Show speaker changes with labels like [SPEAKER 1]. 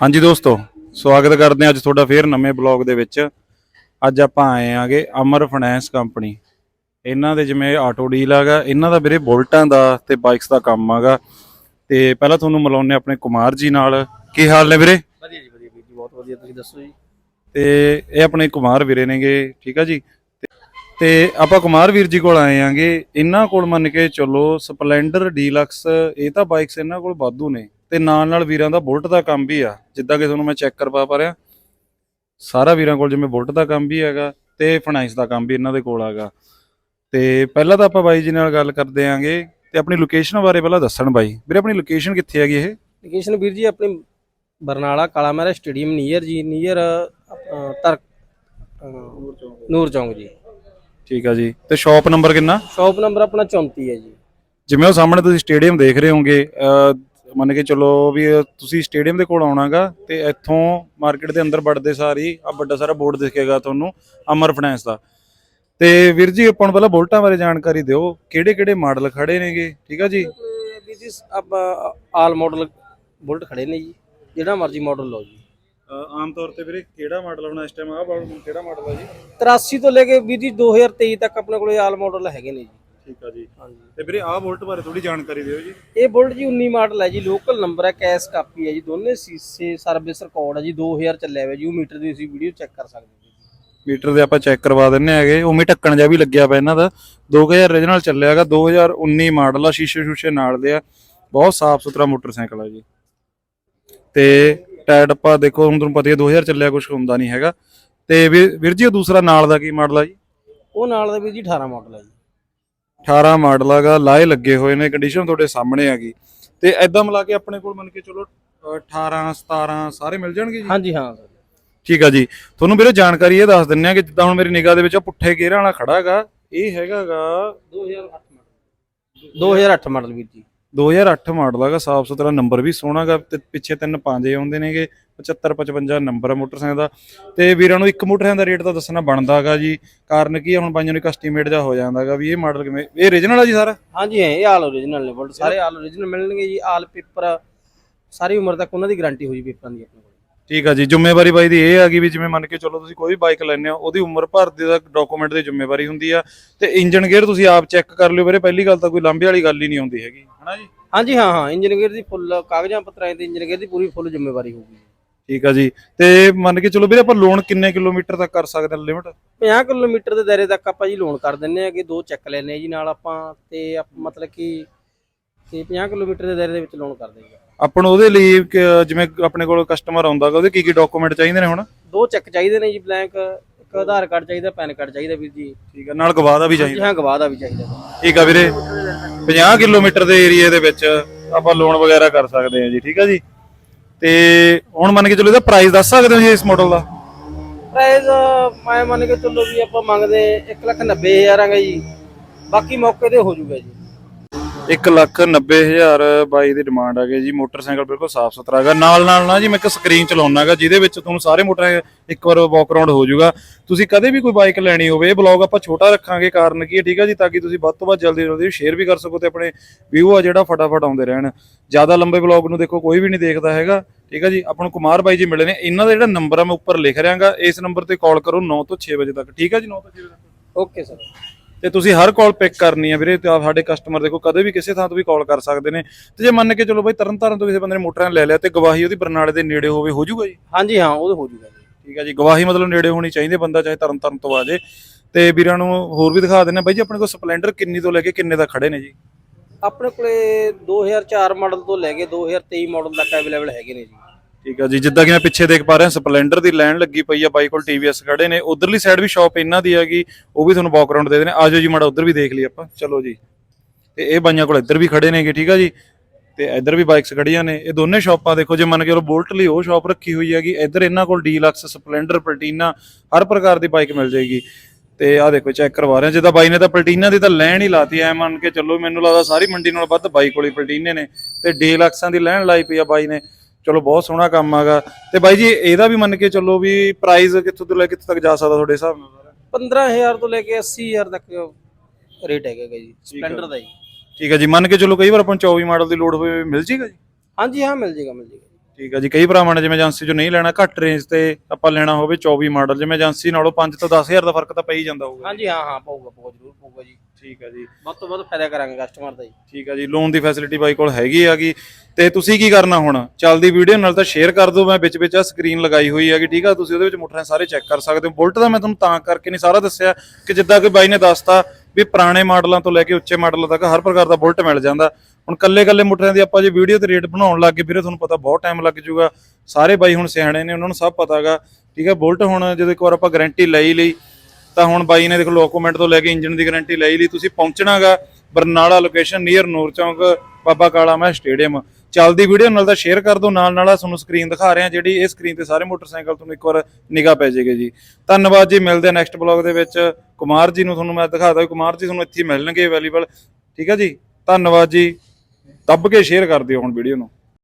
[SPEAKER 1] ਹਾਂਜੀ ਦੋਸਤੋ ਸਵਾਗਤ ਕਰਦੇ ਹਾਂ ਅੱਜ ਤੁਹਾਡਾ ਫੇਰ ਨਵੇਂ ਬਲੌਗ ਦੇ ਵਿੱਚ। ਅੱਜ ਆਪਾਂ ਆਏ ਆਂਗੇ ਅਮਰ ਫਾਈਨੈਂਸ ਕੰਪਨੀ ਇਹਨਾਂ ਦੇ ਜਿਵੇਂ ਆਟੋ ਡੀਲ ਹੈਗਾ ਇਹਨਾਂ ਦਾ ਵੀਰੇ ਬੁਲਟਾਂ ਦਾ ਤੇ ਬਾਈਕਸ ਦਾ ਕੰਮ ਹੈਗਾ। ਤੇ ਪਹਿਲਾਂ ਤੁਹਾਨੂੰ ਮਿਲਾਉਂਦੇ ਆਪਣੇ ਕੁਮਾਰ ਜੀ ਨਾਲ। ਕੀ ਹਾਲ ਨੇ ਵੀਰੇ?
[SPEAKER 2] ਵਧੀਆ ਜੀ ਵਧੀਆ ਵੀਰ ਜੀ ਬਹੁਤ ਵਧੀਆ ਤੁਸੀਂ ਦੱਸੋ ਜੀ?
[SPEAKER 1] ਤੇ ਇਹ ਆਪਣੇ ਕੁਮਾਰ ਵੀਰੇ ਨੇਗੇ ਠੀਕ ਆ ਜੀ? ਤੇ- ਤੇ ਆਪਾਂ ਕੁਮਾਰ ਵੀਰ ਜੀ ਕੋਲ ਆਏ ਆਂਗੇ ਇਹਨਾਂ ਕੋਲ ਮੰਨ ਕੇ ਚੱਲੋ ਸਪਲੈਂਡਰ ਡੀਲਕਸ ਇਹ ਤਾਂ ਬਾਈਕਸ ਇਹਨਾਂ ਕੋਲ ਵਾਧੂ ਨੇ। ਤੇ ਨਾਲ ਨਾਲ ਵੀਰਾਂ ਦਾ ਬੁਲਟ ਦਾ ਕੰਮ ਵੀ ਆ। ਜਿੱਦਾਂ ਕਿ ਤੁਹਾਨੂੰ ਮੈਂ ਚੈੱਕ ਕਰਵਾ ਪਾ ਰਿਹਾ ਸਾਰਾ ਵੀਰਾਂ ਕੋਲ ਜਿਵੇਂ ਬੁਲਟ ਦਾ ਕੰਮ ਵੀ ਹੈਗਾ ਤੇ ਫਾਈਨੈਂਸ ਦਾ ਕੰਮ ਵੀ ਇਹਨਾਂ ਦੇ ਕੋਲ ਹੈਗਾ। ਤੇ ਪਹਿਲਾਂ ਤਾਂ ਆਪਾਂ ਬਾਈ ਜੀ ਨਾਲ ਗੱਲ ਕਰਦੇ ਆਂਗੇ ਤੇ ਆਪਣੀ ਲੋਕੇਸ਼ਨ ਬਾਰੇ ਪਹਿਲਾਂ ਦੱਸਣ ਬਾਈ। ਵੀਰੇ ਆਪਣੀ ਲੋਕੇਸ਼ਨ ਕਿੱਥੇ ਹੈਗੀ ਇਹ?
[SPEAKER 2] ਲੋਕੇਸ਼ਨ ਵੀਰ ਜੀ ਆਪਣੀ ਬਰਨਾਲਾ ਕਾਲਾ ਮਹਿਰਾ ਸਟੇਡੀਅਮ ਨੀਅਰ ਜੀ ਨੀਅਰ ਤਰ ਨੂਰ ਚੌਂਕ ਜੀ।
[SPEAKER 1] ਠੀਕ ਆ ਜੀ। ਤੇ ਸ਼ਾਪ ਨੰਬਰ ਕਿੰਨਾ?
[SPEAKER 2] ਸ਼ਾਪ ਨੰਬਰ ਆਪਣਾ 34 ਹੈ ਜੀ।
[SPEAKER 1] ਜਿਵੇਂ ਉਹ ਸਾਹਮਣੇ ਤੁਸੀਂ ਸਟੇਡੀਅਮ ਦੇਖ ਰਹੇ ਹੋਗੇ ਮੰਨ ਕੇ ਚਲੋ ਵੀ ਤੁਸੀਂ ਸਟੇਡੀਅਮ ਦੇ ਕੋਲ ਆਉਣਾਗਾ ਤੇ ਇੱਥੋਂ ਮਾਰਕੀਟ ਦੇ ਅੰਦਰ ਵੜਦੇ ਸਾਰੀ ਆ ਵੱਡਾ ਸਾਰਾ ਬੋਰਡ ਦਿਖੇਗਾ ਤੁਹਾਨੂੰ ਅਮਰ ਫਾਈਨੈਂਸ ਦਾ। ਤੇ ਵੀਰ ਜੀ ਆਪਾਂ ਨੂੰ ਪਹਿਲਾਂ ਬੁਲਟਾਂ ਬਾਰੇ ਜਾਣਕਾਰੀ ਦਿਓ ਕਿਹੜੇ ਕਿਹੜੇ ਮਾਡਲ ਖੜੇ ਨੇਗੇ ਠੀਕ ਆ ਜੀ?
[SPEAKER 2] ਵੀਰ ਜੀ ਆਪਾਂ ਆਲ ਮਾਡਲ ਬੁਲਟ ਖੜੇ ਨੇ ਜੀ ਜਿਹੜਾ ਮਰਜ਼ੀ ਮਾਡਲ ਲਓ ਜੀ।
[SPEAKER 1] ਆਮ ਤੌਰ ਤੇ ਵੀਰੇ ਕਿਹੜਾ ਮਾਡਲ ਆਪਣਾ ਇਸ ਟਾਈਮ ਆ ਕਿਹੜਾ ਮਾਡਲ ਆ ਜੀ?
[SPEAKER 2] 83 ਤੋਂ ਲੈ ਕੇ ਵੀਰ ਜੀ 2023 ਤੱਕ ਆਪਣੇ ਕੋਲੇ ਆਲ ਮਾਡਲ ਹੈਗੇ ਨੇ ਜੀ।
[SPEAKER 1] ਠੀਕ ਆ ਜੀ।
[SPEAKER 2] ਹਾਂਜੀ।
[SPEAKER 1] ਤੇ ਵੀਰੇ ਆਹ ਬੁਲਟ ਬਾਰੇ ਥੋੜੀ ਜਾਣਕਾਰੀ ਦਿਓ ਜੀ।
[SPEAKER 2] ਇਹ ਬੁਲਟ ਜੀ 19 ਮਾਡਲ ਹੈ ਜੀ ਲੋਕਲ ਨੰਬਰ ਹੈ ਕੈਸ਼ ਕਾਪੀ ਹੈ ਜੀ ਦੋਨੇ ਸੀਸੇ ਸਰਵਿਸ ਰਿਕਾਰਡ ਹੈ ਜੀ 2000 ਚੱਲਿਆ ਹੋਇਆ ਜੀ ਉਹ ਮੀਟਰ ਦੀ ਤੁਸੀਂ ਵੀਡੀਓ ਚੈੱਕ ਕਰ ਸਕਦੇ ਹੋ ਜੀ।
[SPEAKER 1] ਮੀਟਰ ਦੇ ਆਪਾਂ ਚੈੱਕ ਕਰਵਾ ਦਿੰਨੇ ਹੈਗੇ ਉਵੇਂ ਢੱਕਣ ਜਿਹਾ ਵੀ ਲੱਗਿਆ ਪਿਆ ਇਹਨਾਂ ਦਾ। 2000 origignal ਚੱਲਿਆਗਾ 2019 ਮਾਡਲ ਆ ਸ਼ੀਸ਼ੇ ਸ਼ੂਸ਼ੇ ਨਾਲ ਦੇ ਆ। ਬਹੁਤ ਸਾਫ਼ ਸੁਥਰਾ ਮੋਟਰਸਾਈਕਲ ਆ ਜੀ। ਤੇ ਟਾਇਰ ਡੱਪਾ ਦੇਖੋ ਹੁਣ ਤੁਹਾਨੂੰ ਪਤਾ ਹੀ ਹੈ 2000 ਚੱਲਿਆ ਕੁਝ ਹੁੰਦਾ ਨਹੀਂ ਹੈਗਾ। ਤੇ ਵੀਰ ਵੀਰ ਜੀ ਉਹ ਦੂਸਰਾ ਨਾਲ ਦਾ ਕੀ ਮਾਡਲ ਆ ਜੀ?
[SPEAKER 2] ਉਹ ਨਾਲ ਦਾ ਵੀਰ ਜੀ 18 ਮਾਡਲ ਹੈ ਜੀ।
[SPEAKER 1] 18 ਮਾਡਲ ਹੈਗਾ ਲਾਏ ਲੱਗੇ ਹੋਏ ਨੇ ਕੰਡੀਸ਼ਨ ਤੁਹਾਡੇ ਸਾਹਮਣੇ ਹੈਗੀ ਤੇ ਐਦਾਂ ਮਿਲਾ ਕੇ ਆਪਣੇ ਕੋਲ ਮੰਨ ਕੇ ਚਲੋ ਅ, 18 17 ਸਾਰੇ ਮਿਲ ਜਾਣਗੇ ਜੀ?
[SPEAKER 2] ਹਾਂਜੀ ਹਾਂ। ਸਰ
[SPEAKER 1] ਠੀਕ ਆ ਜੀ। ਤੁਹਾਨੂੰ ਵੀਰੇ ਜਾਣਕਾਰੀ ਇਹ ਦੱਸ ਦਿੰਨੇ ਆ ਕਿ ਜਿੱਦਾਂ ਹੁਣ ਮੇਰੀ ਨਿਗਾਹ ਦੇ ਵਿੱਚ ਪੁੱਠੇ ਗੇਰਾਂ ਵਾਲਾ ਖੜਾ ਹੈਗਾ ਇਹ ਹੈਗਾਗਾ
[SPEAKER 2] 2008 ਮਾਡਲ। 2008 ਮਾਡਲ ਵੀਰ ਜੀ।
[SPEAKER 1] 2008 ਮਾਡਲ ਹੈਗਾ ਸਾਫ਼ ਸੁਥਰਾ ਨੰਬਰ ਵੀ ਸੋਹਣਾਗਾ ਤੇ ਪਿੱਛੇ ਤਿੰਨ ਪਾਂਜੇ ਆਉਂਦੇ ਨੇਗੇ 75 55 ਨੰਬਰ ਮੋਟਰਸਾਈਕਲ ਦਾ। ਤੇ ਵੀਰਾਂ ਨੂੰ ਇੱਕ ਮੋਟਰਸਾਈਕਲ ਦਾ ਰੇਟ ਤਾਂ ਦੱਸਣਾ ਬਣਦਾਗਾ ਜੀ ਕਾਰਨ ਕੀ ਆ ਹੁਣ ਬਾਈਆਂ ਨੂੰ ਇੱਕ ਐਸਟੀਮੇਟ ਜਾ ਹੋ ਜਾਂਦਾਗਾ ਵੀ ਇਹ ਮਾਡਲ ਕਿਵੇਂ ਇਹ origignal ਆ ਜੀ ਸਾਰਾ?
[SPEAKER 2] ਹਾਂਜੀ ਹਾਂ ਇਹ ਆਲ ਓਰੀਜਨਲ ਨੇ ਬੁਲਟ ਸਾਰੇ ਆਲ ਓਰੀਜਨਲ ਮਿਲਣਗੇ ਜੀ ਆਲ ਪੇਪਰ ਸਾਰੀ ਉਮਰ ਤੱਕ ਉਹਨਾਂ ਦੀ ਗਾਰੰਟੀ ਹੋ ਜੀ ਪੇਪਰਾਂ ਦੀ ਆਪਣੇ ਕੋਲ।
[SPEAKER 1] ਠੀਕ ਆ ਜੀ ਜ਼ਿੰਮੇਵਾਰੀ ਬਾਈ ਦੀ ਇਹ ਆ ਗਈ ਵੀ ਜਿਵੇਂ ਮੰਨ ਕੇ ਚੱਲੋ ਤੁਸੀਂ ਕੋਈ ਵੀ ਬਾਈਕ ਲੈਣੇ ਹੋ ਉਹਦੀ ਉਮਰ ਭਰ ਦੇ ਦਾ ਡਾਕੂਮੈਂਟ ਦੀ ਜ਼ਿੰਮੇਵਾਰੀ ਹੁੰਦੀ ਆ ਤੇ ਇੰਜਨ ਗੇਅਰ ਤੁਸੀਂ ਆਪ ਚੈੱਕ ਕਰ ਲਿਓ ਵੀਰੇ ਪਹਿਲੀ ਗੱਲ ਤਾਂ ਕੋਈ ਲਾਂਭੇ ਵਾਲੀ ਗੱਲ ਹੀ ਨਹੀਂ ਆਉਂਦੀ ਹੈਗੀ ਹਨਾ ਜੀ?
[SPEAKER 2] ਹਾਂਜੀ ਹਾਂ ਹਾਂ ਇੰਜਨ ਗੇਅਰ ਦੀ ਫੁੱਲ ਕਾਗਜ਼ਾਂ ਪੱਤਰਾਂ ਦੀ ਇੰਜਨ ਗੇਅਰ ਦੀ ਪੂਰੀ ਫੁੱਲ ਜ਼ਿੰਮੇਵਾਰੀ ਹੋਊਗੀ।
[SPEAKER 1] ਠੀਕ ਆ ਜੀ ਤੇ ਮੰਨ ਕੇ ਚੱਲੋ ਵੀਰੇ ਆਪਾਂ ਲੋਨ ਕਿੰਨੇ ਕਿਲੋਮੀਟਰ ਤੱਕ ਕਰ ਸਕਦੇ ਹਾਂ ਲਿਮਟ
[SPEAKER 2] 50 ਕਿਲੋਮੀਟਰ ਦੇ ਦਾਇਰੇ ਤੱਕ ਆਪਾਂ ਜੀ ਲੋਨ ਕਰ ਦਿੰਨੇ ਆ ਕਿ ਦੋ ਚੈੱਕ ਲੈਨੇ ਆ ਜੀ ਨਾਲ ਆਪਾਂ ਤੇ ਆਪ- ਮਤਲਬ ਕਿ ਤੇ 50 ਕਿਲੋਮੀਟਰ ਦੇ ਦਾਇਰੇ ਦੇ ਵਿੱਚ ਲੋਨ ਕਰ ਆ
[SPEAKER 1] ਆਪਾਂ ਨੂੰ ਉਹਦੇ ਲਈ ਕ- ਜਿਵੇਂ ਆਪਣੇ ਕੋਲ ਕਸਟਮਰ ਆਉਂਦਾ ਗਾ ਉਹਦੇ ਕੀ ਕੀ ਡਾਕੂਮੈਂਟ ਚਾਹੀਦੇ ਨੇ ਹੁਣ?
[SPEAKER 2] ਦੋ ਚੈੱਕ ਚਾਹੀਦੇ ਨੇ ਜੀ ਬਲੈਂਕ ਇੱਕ ਆਧਾਰ ਕਾਰਡ ਚਾਹੀਦਾ ਪੈਨ ਕਾਰਡ ਚਾਹੀਦਾ ਵੀਰ ਜੀ।
[SPEAKER 1] ਠੀਕ ਆ ਨਾਲ ਗਵਾਹ ਦਾ ਵੀ
[SPEAKER 2] ਜੀ
[SPEAKER 1] ਚਾਹੀਦਾ
[SPEAKER 2] ਹਾਂ ਗਵਾਹ ਦਾ ਵੀ ਚਾਹੀਦਾ।
[SPEAKER 1] ਠੀਕ ਆ ਵੀਰੇ 50 ਕਿਲੋਮੀਟਰ ਦੇ ਏਰੀਆ ਦੇ ਵਿੱਚ ਆਪਾਂ ਲੋਨ ਵਗੈਰਾ ਕਰ ਸਕਦੇ ਹਾਂ ਜੀ ਠੀਕ ਆ ਜੀ? ਤੇ ਹੁਣ ਮੰਨ ਕੇ ਚੱਲੋ ਇਹਦਾ ਪ੍ਰਾਈਸ ਦੱਸ ਸਕਦੇ ਹੋ ਜੀ ਇਸ ਮਾਡਲ ਦਾ?
[SPEAKER 2] ਪ੍ਰਾਈਸ ਮੈਂ ਮੰਨ ਕੇ ਚੱਲੋ ਵੀ ਆਪਾਂ ਮੰਗਦੇ 190000 ਆਂਗਾ ਜੀ। ਬਾਕੀ ਮੌਕੇ ਤੇ ਹੋ ਜਾਊਗਾ ਜੀ।
[SPEAKER 1] 1 ਲੱਖ 90 ਹਜ਼ਾਰ ਬਾਈ ਦੀ ਡਿਮਾਂਡ ਆ ਗਈ ਜੀ। ਮੋਟਰਸਾਈਕਲ ਬਿਲਕੁਲ ਸਾਫ਼ ਸੁਥਰਾ ਹੈਗਾ। ਨਾਲ ਨਾਲ ਨਾ ਜੀ, ਮੈਂ ਇੱਕ ਸਕਰੀਨ ਚਲਾਉਣਾਗਾ ਜਿਹਦੇ ਵਿੱਚ ਤੁਹਾਨੂੰ ਸਾਰੇ ਮੋਟਰ ਇੱਕ ਵਾਰ ਵਾਕ ਅਰਾਊਂਡ ਹੋ ਜਾਊਗਾ। ਤੁਸੀਂ ਕਦੇ ਵੀ ਕੋਈ ਬਾਈਕ ਲੈਣੀ ਹੋਵੇ, ਇਹ ਬਲੌਗ ਆਪਾਂ ਛੋਟਾ ਰੱਖਾਂਗੇ। ਕਾਰਨ ਕੀ ਹੈ, ਠੀਕ ਹੈ ਜੀ? ਤਾਂ ਕਿ ਤੁਸੀਂ ਵੱਧ ਤੋਂ ਵੱਧ ਜਲਦੀ ਜਲਦੀ ਸ਼ੇਅਰ ਵੀ ਕਰ ਸਕੋ ਤੇ ਆਪਣੇ ਵਿਊ ਆ ਜਿਹੜਾ ਫਟਾਫਟ ਆਉਂਦੇ ਰਹਿਣ। ਜ਼ਿਆਦਾ ਲੰਬੇ ਬਲੌਗ ਨੂੰ ਦੇਖੋ, ਕੋਈ ਵੀ ਨਹੀਂ ਦੇਖਦਾ ਹੈਗਾ। ਠੀਕ ਹੈ ਜੀ? ਆਪਾਂ ਨੂੰ ਕੁਮਾਰ ਬਾਈ ਜੀ ਮਿਲੇ ਨੇ। ਇਹਨਾਂ ਦਾ ਜਿਹੜਾ ਨੰਬਰ ਆ, ਮੈਂ ਉੱਪਰ ਲਿਖ ਰਿਹਾਗਾ। ਇਸ ਨੰਬਰ ਤੇ ਕਾਲ ਕਰੋ 9 ਤੋਂ 6 ਵਜੇ ਤੱਕ। ਠੀਕ ਹੈ ਜੀ? 9 ਤੋਂ 6 ਵਜੇ ਤੱਕ।
[SPEAKER 2] ਓਕੇ ਸਰ
[SPEAKER 1] ਤੇ ਤੁਸੀਂ ਹਰ ਕਾਲ ਪਿਕ ਕਰਨੀ ਹੈ ਵੀਰੇ ਤੇ ਆਪ ਸਾਡੇ ਕਸਟਮਰ ਦੇਖੋ ਕਦੇ ਵੀ ਕਿਸੇ ਥਾਂ ਤੋਂ ਵੀ ਕਾਲ ਕਰ ਸਕਦੇ ਨੇ। ਤੇ ਜੇ ਮੰਨ ਕੇ ਚਲੋ ਬਈ ਤਰਨਤਾਰਨ ਤੋਂ ਕਿਸੇ ਬੰਦੇ ਨੇ ਮੋਟਰਾਂ ਲੈ ਲਿਆ ਤੇ ਗਵਾਹੀ ਉਹਦੀ ਬਰਨਾਲੇ ਦੇ ਨੇੜੇ ਹੋਵੇ ਹੋ ਜਾਊਗਾ ਜੀ?
[SPEAKER 2] ਹਾਂਜੀ ਹਾਂ ਉਹ ਹੋ ਜਾਊਗਾ ਜੀ।
[SPEAKER 1] ਠੀਕ ਹੈ ਜੀ ਗਵਾਹੀ ਮਤਲਬ ਨੇੜੇ ਹੋਣੀ ਚਾਹੀਦੀ ਬੰਦਾ ਚਾਹੇ ਤਰਨਤਾਰਨ ਤੋਂ ਆ ਜੇ। ਤੇ ਵੀਰਾਂ ਨੂੰ ਹੋਰ ਵੀ ਦਿਖਾ ਦਿੰਦੇ ਬਾਈ ਜੀ ਆਪਣੇ ਕੋਲ ਸਪਲੈਂਡਰ ਕਿੰਨੀ ਤੋਂ ਲੈ ਕੇ ਕਿੰਨੇ ਤੱਕ ਖੜੇ ਨੇ ਜੀ?
[SPEAKER 2] ਆਪਣੇ ਕੋਲੇ 2004 ਮਾਡਲ ਤੋਂ ਲੈ ਕੇ 2023 ਮਾਡਲ ਤੱਕ ਅਵੇਲੇਬਲ ਹੈਗੇ ਨੇ ਜੀ।
[SPEAKER 1] ਠੀਕ ਆ ਜੀ, ਜਿੱਦਾਂ ਕਿ ਮੈਂ ਪਿੱਛੇ ਦੇਖ ਪਾ ਰਿਹਾ, ਸਪਲੈਂਡਰ ਦੀ ਲਾਈਨ ਲੱਗੀ ਪਈ ਆ, ਬਾਈ ਕੋਲ ਟੀਵੀਐਸ ਖੜੇ ਨੇ। ਉਧਰਲੀ ਸਾਈਡ ਵੀ ਸ਼ਾਪ ਇਹਨਾਂ ਦੀ ਹੈਗੀ, ਉਹ ਵੀ ਤੁਹਾਨੂੰ ਬੈਕਗ੍ਰਾਉਂਡ ਦੇ ਦੇਣੇ। ਆਜੋ ਜੀ, ਮਾੜਾ ਉਧਰ ਵੀ ਦੇਖ ਲਈ ਆਪਾਂ। ਚਲੋ ਜੀ। ਤੇ ਇਹ ਬਾਈਆਂ ਕੋਲ ਇੱਧਰ ਵੀ ਖੜੇ ਨੇਗੇ, ਠੀਕ ਆ ਜੀ। ਤੇ ਇੱਧਰ ਵੀ ਬਾਈਕਸ ਖੜੀਆਂ ਨੇ। ਇਹ ਦੋਨੇ ਸ਼ਾਪਾਂ ਦੇਖੋ, ਜੇ ਮੰਨ ਕੇ ਚਲੋ ਬੁਲਟ ਲਈ ਉਹ ਸ਼ਾਪ ਰੱਖੀ ਹੋਈ ਹੈਗੀ, ਇੱਧਰ ਇਹਨਾਂ ਕੋਲ ਡੀਲਕਸ ਸਪਲੈਂਡਰ ਪਲਟੀਨਾ ਹਰ ਪ੍ਰਕਾਰ ਦੀ ਬਾਈਕ ਮਿਲ ਜਾਏਗੀ। ਤੇ ਆਹ ਦੇਖੋ ਚੈੱਕ ਕਰਵਾ ਰਹੇ ਜਿੱਦਾਂ ਬਾਈ ਨੇ ਤਾਂ ਪਲਟੀਨਾ ਦੀ ਤਾਂ ਲੈਣ ਹੀ ਲਾਤੀ ਐ, ਮੰਨ ਕੇ ਚੱਲੋ, ਮੈਨੂੰ ਲੱਗਦਾ ਸਾਰੀ ਮੰਡੀ ਨਾਲ ਵੱਧ ਬਾਈ ਕੋਲ ਹੀ ਪਲਟੀਨੇ ਨੇ। ਤੇ ਡੀਲਕਸਾਂ ਦੀ ਲੈਣ ਲਾਈ ਪਈ ਆ ਬਾਈ ਨੇ। ਚਲੋ ਬਹੁਤ ਸੋਹਣਾ ਕੰਮ ਆਗਾ ਤੇ ਬਾਈ ਜੀ ਇਹਦਾ ਵੀ ਮੰਨ ਕੇ ਚੱਲੋ ਵੀ ਪ੍ਰਾਈਸ ਕਿੱਥੋਂ ਤੋਂ ਲੈ ਕੇ ਕਿੱਥੋਂ ਤੱਕ ਜਾ ਸਕਦਾ ਤੁਹਾਡੇ ਹਿਸਾਬ ਨਾਲ?
[SPEAKER 2] 15000 ਤੋਂ ਲੈ ਕੇ 80000 ਤੱਕ ਰੇਟ ਹੈਗਾ ਗਾ ਜੀ ਸਪਲੈਂਡਰ ਦਾ ਜੀ।
[SPEAKER 1] ਠੀਕ ਹੈ ਜੀ ਮੰਨ ਕੇ ਚੱਲੋ ਕਈ ਵਾਰ ਆਪਾਂ ਨੂੰ 24 ਮਾਡਲ ਦੀ ਲੋਡ ਹੋਵੇ ਮਿਲ ਜੇਗਾ ਜੀ?
[SPEAKER 2] ਹਾਂਜੀ ਹਾਂ ਮਿਲ ਜੇਗਾ ਮਿਲ ਜੇਗਾ।
[SPEAKER 1] ਠੀਕ ਆ ਜੀ ਕਈ ਭਰਾਵਾਂ ਨੇ ਜਿਵੇਂ ਏਜੰਸੀ ਚੋਂ ਨਹੀਂ ਲੈਣਾ ਘੱਟ ਰੇਂਜ ਤੇ ਆਪਾਂ ਲੈਣਾ ਹੋਵੇ 24 ਮਾਡਲ। ਜਿਵੇਂ ਏਜੰਸੀ ਨਾਲੋਂ 5 ਤੋਂ 10000 ਦਾ ਫ਼ਰਕ ਤਾਂ ਪਈ ਜਾਂਦਾ ਹੋਊਗਾ।
[SPEAKER 2] ਹਾਂਜੀ ਹਾਂ ਹਾਂ ਪਊਗਾ ਪਊਗਾ ਜ਼ਰੂਰ।
[SPEAKER 1] ਠੀਕ ਆ ਜੀ।
[SPEAKER 2] ਵੱਧ ਤੋਂ ਵੱਧ ਫਾਇਦਾ ਕਰਾਂਗੇ ਕਸਟਮਰ ਦਾ ਜੀ।
[SPEAKER 1] ਠੀਕ ਆ ਜੀ ਲੋਨ ਦੀ ਫੈਸਿਲਿਟੀ ਬਾਈ ਕੋਲ ਹੈਗੀ ਆਗੀ ਤੇ ਤੁਸੀਂ ਕੀ ਕਰਨਾ ਹੁਣ? ਚੱਲਦੀ ਵੀਡੀਓ ਨਾਲ ਤਾਂ ਸ਼ੇਅਰ ਕਰ ਦਿਓ ਮੈਂ ਵਿੱਚ ਵਿੱਚ ਆ ਸਕਰੀਨ ਲਗਾਈ ਹੋਈ ਹੈਗੀ ਠੀਕ ਆ? ਤੁਸੀਂ ਉਹਦੇ ਵਿੱਚ ਮੋਟਰਾਂ ਸਾਰੇ ਚੈੱਕ ਕਰ ਸਕਦੇ ਹੋ। ਬੁਲਟ ਦਾ ਮੈਂ ਤੁਹਾਨੂੰ ਤਾਂ ਕਰਕੇ ਨਹੀਂ ਸਾਰਾ ਦੱਸਿਆ ਕਿ ਜਿੱਦਾਂ ਕਿ ਬਾਈ ਨੇ ਦੱਸਤਾ ਵੀ ਪੁਰਾਣੇ ਮਾਡਲਾਂ ਤੋਂ ਲੈ ਕੇ ਉੱਚੇ ਮਾਡਲਾਂ ਤੱਕ ਹਰ ਪ੍ਰਕਾਰ ਦਾ ਬੁਲਟ ਮਿਲ ਜਾਂਦਾ। ਹੁਣ ਕੱਲੇ ਕੱਲੇ ਮੋਟਰਾਂ ਦੀ ਆਪਾਂ ਜੇ ਵੀਡੀਓ ਤੇ ਰੇਟ ਬਣਾਉਣ ਲੱਗ ਗਏ ਵੀਰੇ ਤੁਹਾਨੂੰ ਪਤਾ ਬਹੁਤ ਟਾਈਮ ਲੱਗ ਜਾਊਗਾ। ਸਾਰੇ ਬਾਈ ਹੁਣ ਸਿਆਣੇ ਨੇ ਉਹਨਾਂ ਨੂੰ ਸਭ ਪਤਾਗਾ ਠੀਕ ਹੈ ਬੁਲਟ ਹੁਣ ਜਦੋਂ ਇੱਕ ਵਾਰ ਆਪਾਂ ਗਾਰੰਟੀ ਲਈ ਲਈ ਤਾਂ ਹੁਣ ਬਾਈ ਨੇ ਦੇਖੋ ਡਾਕੂਮੈਂਟ ਤੋਂ ਲੈ ਕੇ ਇੰਜਨ ਦੀ ਗਾਰੰਟੀ ਲਈ ਲਈ, ਤੁਸੀਂ ਪਹੁੰਚਣਾਗਾ ਬਰਨਾਲਾ ਲੋਕੇਸ਼ਨ ਨੀਅਰ ਨੂਰ ਚੌਂਕ, ਬਾਬਾ ਕਾਲਾ ਮੈਂ ਸਟੇਡੀਅਮ ਚੱਲਦੀ ਵੀਡੀਓ ਨਾਲ ਤਾਂ ਸ਼ੇਅਰ ਕਰ ਦਿਓ ਨਾਲ ਨਾਲ ਤੁਹਾਨੂੰ ਸਕਰੀਨ ਦਿਖਾ ਰਿਹਾ ਜਿਹੜੀ ਇਹ ਸਕਰੀਨ ਤੇ ਸਾਰੇ ਮੋਟਰਸਾਈਕਲ ਤੁਹਾਨੂੰ ਇੱਕ ਵਾਰ ਨਿਗਾਹ ਪੈ ਜਾਏਗੀ ਜੀ। ਧੰਨਵਾਦ ਜੀ, ਮਿਲਦੇ ਆ ਨੈਕਸਟ ਬਲੌਗ ਦੇ ਵਿੱਚ। ਕੁਮਾਰ ਜੀ ਨੂੰ ਤੁਹਾਨੂੰ ਮੈਂ ਦਿਖਾਦਾ ਕੁਮਾਰ ਜੀ ਤੁਹਾਨੂੰ ਇੱਥੇ ਮਿਲਣਗੇ ਅਵੇਲੇਬਲ ਠੀਕ ਹੈ ਜੀ? ਧੰਨਵਾਦ ਜੀ। ਦੱਬ ਕੇ ਸ਼ੇਅਰ ਕਰ ਦਿਓ ਹੁਣ ਵੀਡੀਓ ਨੂੰ।